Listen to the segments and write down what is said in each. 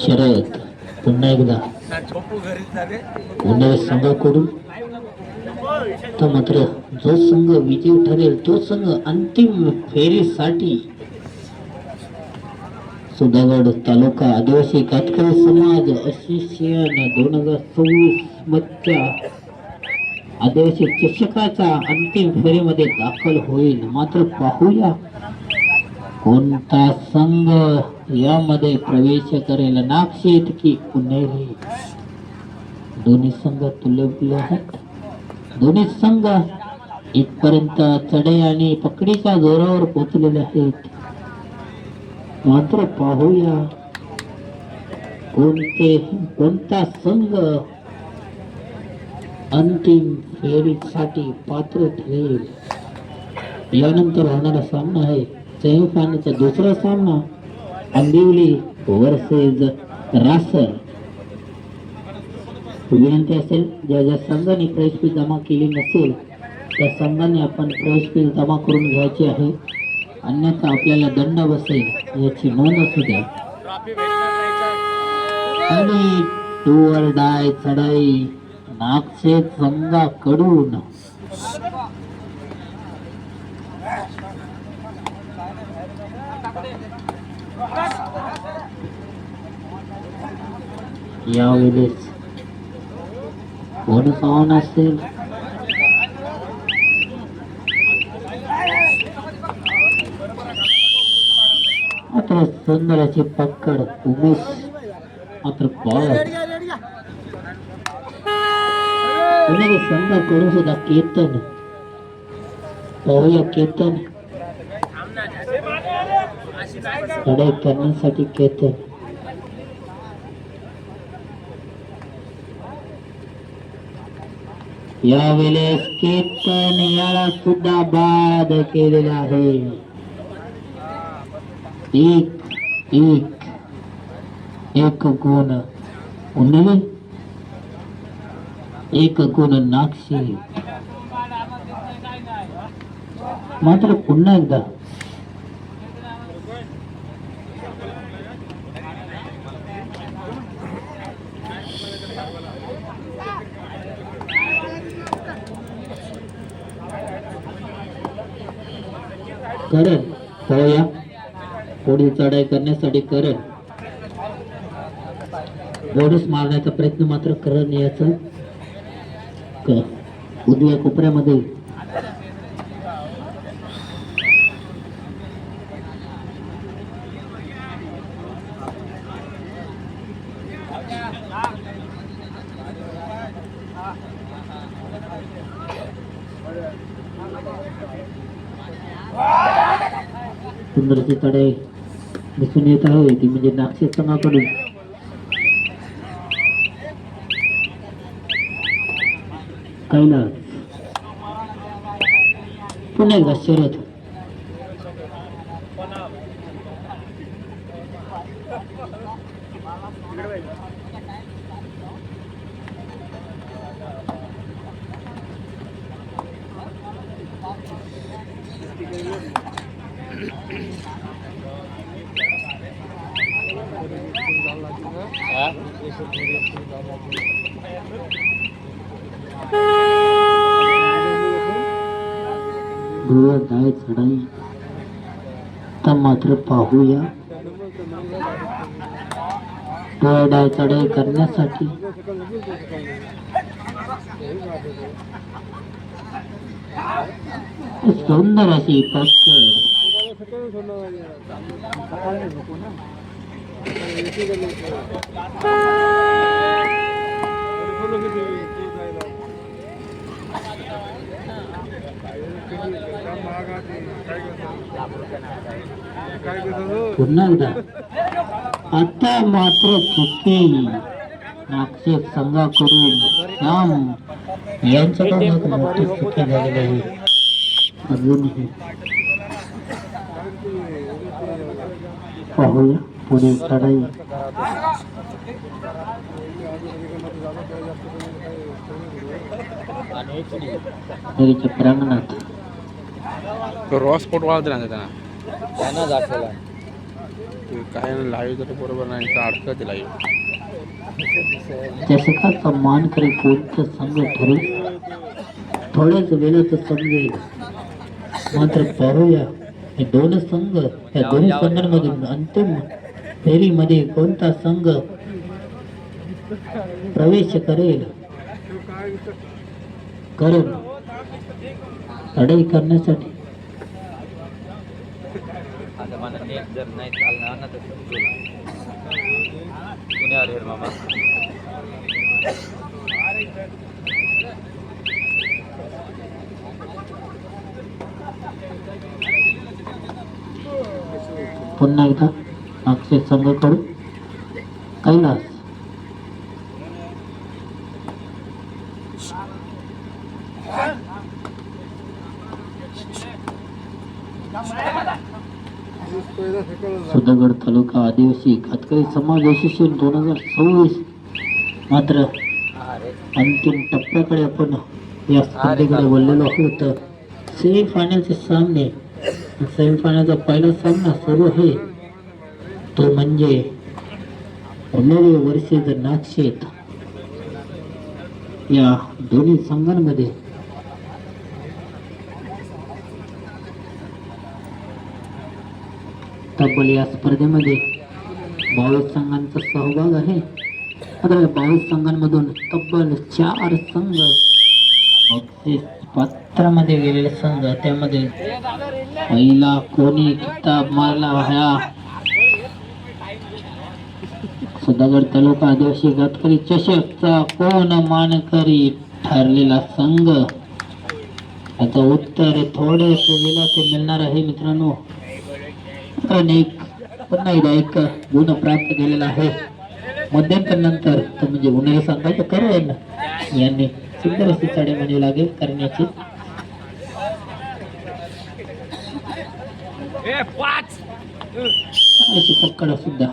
शरद पुन्हा एकदा. पुन्हा संघाकडून तो मात्र जो संघ विजयी ठरेल तो संघ अंतिम फेरीसाठी सुधागड तालुका आदिवासी कातकरी समाज असोसिएशन दोन हजार सव्वीस मधच्या आदिवासी चषकाचा अंतिम फेरीमध्ये दाखल होईल. मात्र पाहूया. कोणता संघ यामध्ये प्रवेश करेल? नागशेत इतकी पुणेरी. दोन्ही संघ तुलबले आहेत. दोन्ही संघ इथपर्यंत चढे आणि पकडीच्या जोरावर पोचलेले आहेत. मात्र पाहूया कोणते कोणता संघ अंतिम फेरीसाठी पात्र ठरेल? यानंतर होणारा सामना आहे. सेमीफायनलचा दुसरा सामना अंबिवली वर्सेस रासर. विनंती असेल ज्या ज्या संघाने प्रवेश फी जमा केली नसेल त्या संघाने आपण प्रवेश फी जमा करून घ्यायची आहे. अन्यथा आपल्याला दंड बसेल याची नोंद असू द्या. आणि टूवर डाय चढाई नागशेत संघाकडून. यावेळेस कोण पाहून असेल? मात्र सुंदराची पकड उमेश मात्र बॉल सुंदर करून सुद्धा केतन. पाहूया केतन. लढाई करण्यासाठी केतन. यावेळेस केतन याला सुद्धा बाद केलेला आहे. एक एक एक गुण उन्नवे एक गुण नाक्षी मात्र पुन्हा एकदा. करण पाहूया. पुढील चढाई करण्यासाठी करण बोनस मारण्याचा प्रयत्न मात्र करण याच. क- उजव्या कोपऱ्यामध्ये. सुंदरची चढाई दिसून येत आहे. ती म्हणजे नागशेत संघाकडून कैलास. पुन्हा एकदा शरद. ध्रुव डाय चढाई तर मात्र पाहूया. डोळ्या डाय चढाई करण्यासाठी सुंदर अशी पकड पुन्हा एकदा आता मात्र चुकी नागशे संघाकडून श्याम यांच्याकडून एक मोठी सुट्टी झालेली आहे. अजूनही. पाहूया. पुढे चढाई नगरीच्या प्रांगणात. रॉ स्पॉट वाढत राहते त्यांना त्यांना दाखवला. काय लाईव्ह तर बरोबर नाही तर अडकत लाईव्ह. चषकाचा मान करे कोणतं संघ ठरेल थोड्याच वेळात समजेल. मात्र पाहूया. हे दोन संघ या दोन्ही संघांमधून अंतिम फेरीमध्ये कोणता संघ प्रवेश करेल? करेल लढाई करण्यासाठी. पुन्हा एकदा. अक्षय संघाकडून कैलास. सुधागड तालुका आदिवासी खातकरी समाज यशस्वी दोन हजार सव्वीस. मात्र अंतिम टप्प्याकडे आपण या स्पर्धेकडे वळलेलो आहोत. सेमीफायनलचे सामने सेमीफायनलचा पहिला सामना सुरू आहे तो म्हणजे नवे जर नागशेत. या दोन्ही संघांमध्ये तब्बल या स्पर्धेमध्ये बावीस संघांचा सहभाग आहे. आता या बावीस संघांमधून तब्बल चार संघ बक्षीस पात्रामध्ये गेलेले संघ. त्यामध्ये पहिला कोणी किताब मारला. ह्या सदागड तालुका आदिवासी गातकरी चषकचा कोण मानकरी ठरलेला संघ? आता उत्तर थोडेस वेळात मिळणार आहे मित्रांनो. एक पुन्हा एकदा एक गुण प्राप्त केलेला आहे. मध्यंतरानंतर तो म्हणजे उन्हाळी संघाचे करण यांनी सुंदर अशी चढी म्हणावी लागेल करण्याची. पकड सुद्धा.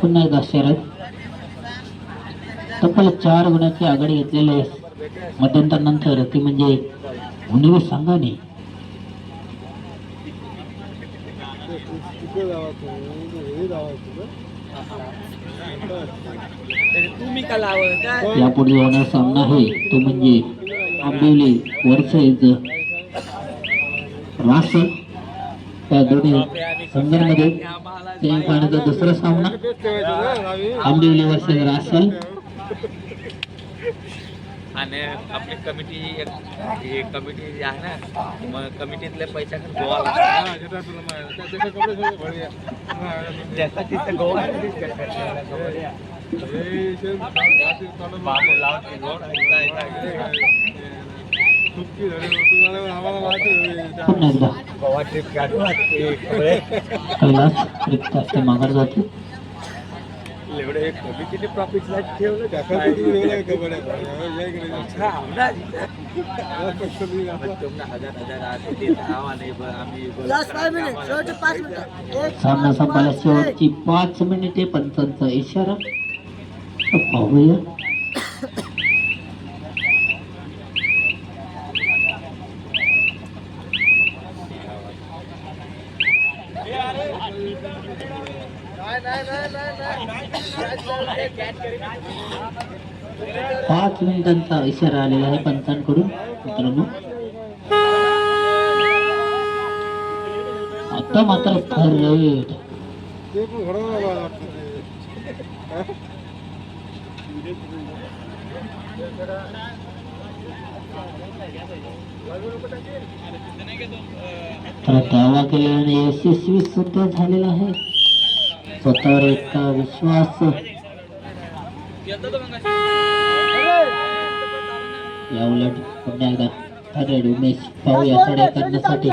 पुन्हा एकदा शरद. तब्बल चार गुणाची आघाडी घेतलेले मध्यंतरानंतर ती म्हणजे उन्हाळी संघाने यापुढे होणारा सामना आहे. तो म्हणजे आंबिवली वर्सेस रास त्या दोन्ही संघांमध्ये सेमीफायनलचा दुसरा सामना. आंबिवली वर्सेस रासल. आणि आपली कमिटी एक कमिटी जी आहे ना मग कमिटीतले पैसा गोवा ज्याचा तिथं गोवा बांबू लावते गोड पुन्हा एकदा कैलास रिक्त असते माघार जाते. सामना संपायला शेवटची पाच मिनिटे पंचांचा इशारा. पाहूया. पाच मिनिटांचा इशारा आलेला आहे पंचांकडून मित्रांनो. आता मात्र थर्ड तर दावा केल्याने यशस्वी सुद्धा झालेला आहे. स्वतःवर इतका विश्वास. या उलट पुन्हा एकदा थर्ड उमेश पाहूया चढाई करण्यासाठी.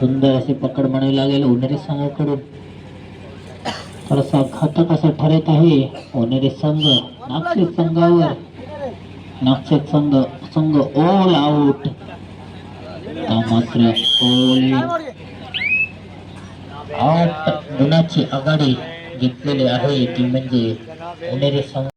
सुंदर अशी पकड म्हणावी लागेल उन्हाळी संघाकडून थोडासा घातक असा ठरत आहे. ओनेरी संघ नागपूर संघावर. नागपूर संघ संघ ऑल आउट मात्र ऑल आठ गुणाची आघाडी घेतलेली आहे. ती म्हणजे ओनेरी संघ